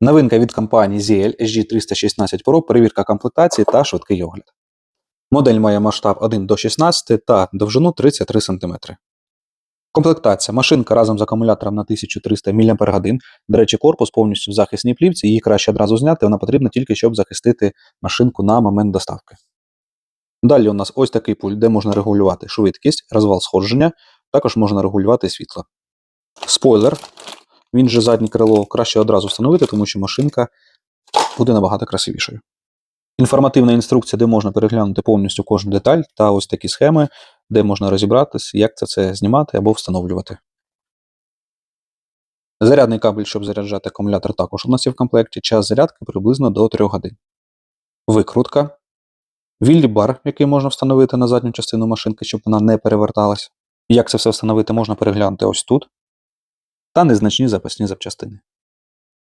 Новинка від компанії ZL SG316 Pro, перевірка комплектації та швидкий огляд. Модель має масштаб 1 до 16 та довжину 33 см. Комплектація. Машинка разом з акумулятором на 1300 мАч. До речі, корпус повністю в захисній плівці, її краще одразу зняти, вона потрібна тільки, щоб захистити машинку на момент доставки. Далі у нас ось такий пульт, де можна регулювати швидкість, розвал сходження, також можна регулювати світло. Спойлер. Він же заднє крило краще одразу встановити, тому що машинка буде набагато красивішою. Інформативна інструкція, де можна переглянути повністю кожну деталь, та ось такі схеми, де можна розібратись, як це все знімати або встановлювати. Зарядний кабель, щоб заряджати акумулятор, також у нас є в комплекті. Час зарядки приблизно до 3 годин. Викрутка. Віллі бар, який можна встановити на задню частину машинки, щоб вона не переверталась. Як це все встановити, можна переглянути ось тут. Та незначні запасні запчастини.